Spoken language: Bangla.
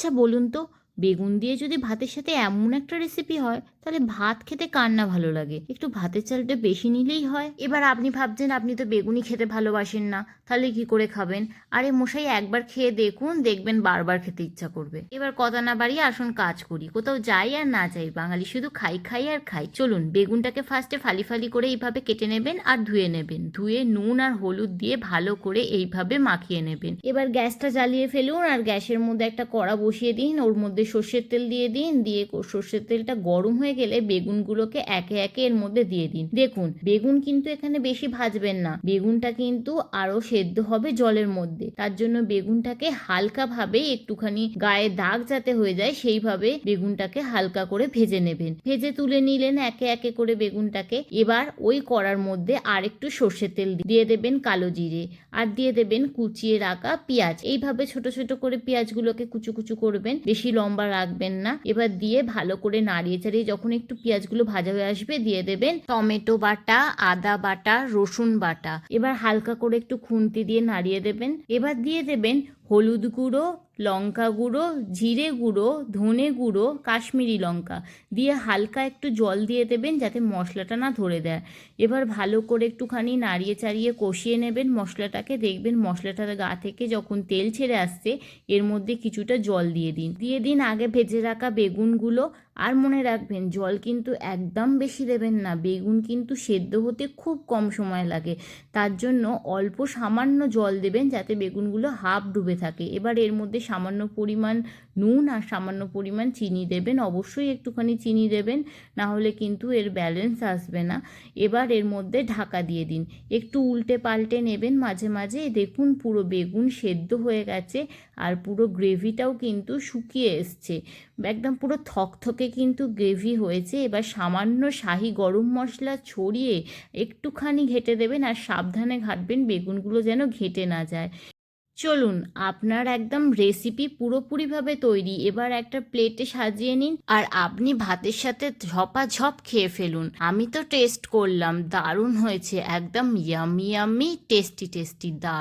আচ্ছা বলুন তো। বেগুন দিয়ে যদি ভাতের সাথে এমন একটা রেসিপি হয়, তাহলে ভাত খেতে কার না ভালো লাগে? একটু ভাতের চালটা বেশি নিলেই হয়। এবার আপনি ভাবছেন, আপনি তো বেগুনই খেতে ভালোবাসেন না, তাহলে কি করে খাবেন? আরে মশাই, একবার খেয়ে দেখুন, দেখবেন বারবার খেতে ইচ্ছা করবে। এবার কথা না বাড়িয়ে আসুন কাজ করি। কোথাও যাই আর না যাই, বাঙালি শুধু খাই খাই আর খাই। চলুন, বেগুনটাকে ফার্স্টে ফালি ফালি করে এইভাবে কেটে নেবেন আর ধুয়ে নেবেন। ধুয়ে নুন আর হলুদ দিয়ে ভালো করে এইভাবে মাখিয়ে নেবেন। এবার গ্যাসটা জ্বালিয়ে ফেলুন আর গ্যাসের মধ্যে একটা কড়া বসিয়ে দিন। ওর মধ্যে সর্ষের তেল দিয়ে দিন, দিয়ে সর্ষের তেলটা গরম হয়ে গেলে বেগুনগুলোকে একে একে এর মধ্যে দিয়ে দিন। দেখুন, বেগুন কিন্তু এখানে বেশি ভাজবেন না। বেগুনটা কিন্তু আরও সেদ্ধ হবে জলের মধ্যে। তার জন্য বেগুনটাকে হালকা ভাবে একটুখানি গায়ে দাগ যাতে হয়ে যায়, সেইভাবে বেগুনটাকে হালকা করে ভেজে নেবেন। ভেজে তুলে নিলেন একে একে করে বেগুনটাকে। এবার ওই কড়ার মধ্যে আর একটু সর্ষের তেল দিয়ে দেবেন কালো জিরে আর দিয়ে দেবেন কুচিয়ে রাখা পেঁয়াজ। এইভাবে ছোট ছোট করে পেঁয়াজগুলোকে কুচু কুচু করবেন। বেশি লম্বা রাখবেন না। এবার দিয়ে ভালো করে নাড়িয়ে চাড়িয়ে যখন একটু পেঁয়াজগুলো ভাজা হয়ে আসবে দিয়ে দেবেন টমেটো বাটা, আদা বাটা, রসুন বাটা। এবার হালকা করে একটু খুন্তি দিয়ে নাড়িয়ে দেবেন। এবার দিয়ে দেবেন হলুদ গুঁড়ো, লঙ্কা গুঁড়ো, জিরে গুঁড়ো, ধনে গুঁড়ো, কাশ্মীরি লঙ্কা দিয়ে হালকা একটু জল দিয়ে দেবেন যাতে মশলাটা না ধরে দেয় এবার ভালো করে একটুখানি নাড়িয়ে চাড়িয়ে কষিয়ে নেবেন মশলাটাকে। দেখবেন মশলাটার গা থেকে যখন তেল ছেড়ে আসছে, এর মধ্যে কিছুটা জল দিয়ে দিন। দিয়ে দিন আগে ভেজে রাখা বেগুনগুলো। আর মনে রাখবেন, জল কিন্তু একদম বেশি দেবেন না। বেগুন কিন্তু সেদ্ধ হতে খুব কম সময় লাগে। তার জন্য অল্প সামান্য জল দেবেন যাতে বেগুনগুলো হাফ ডুবে থাকে। এবার এর মধ্যে সামান্য পরিমাণ নুন আর সামান্য পরিমাণ চিনি দেবেন। অবশ্যই একটুখানি চিনি দেবেন, না হলে কিন্তু এর ব্যালেন্স আসবে না। এবার এর মধ্যে ঢাকা দিয়ে দিন। একটু উল্টে পাল্টে নেবেন মাঝে মাঝে। দেখুন পুরো বেগুন সেদ্ধ হয়ে গেছে আর পুরো গ্রেভিটাও কিন্তু শুকিয়ে এসছে। একদম পুরো থকথকে কিন্তু গ্রেভি হয়েছে। এবার সামান্য শাহি গরম মশলা ছড়িয়ে একটুখানি ঘেটে দেবেন আর সাবধানে ঘাটবেন বেগুনগুলো যেন ঘেটে না যায়। চলুন, আপনার একদম রেসিপি পুরোপুরিভাবে তৈরি। এবার একটা প্লেটে সাজিয়ে নিন আর আপনি ভাতের সাথে ঝপাঝপ খেয়ে ফেলুন। আমি তো টেস্ট করলাম, দারুণ হয়েছে, একদম ইয়ামি ইয়ামি টেস্টি টেস্টি দারুণ।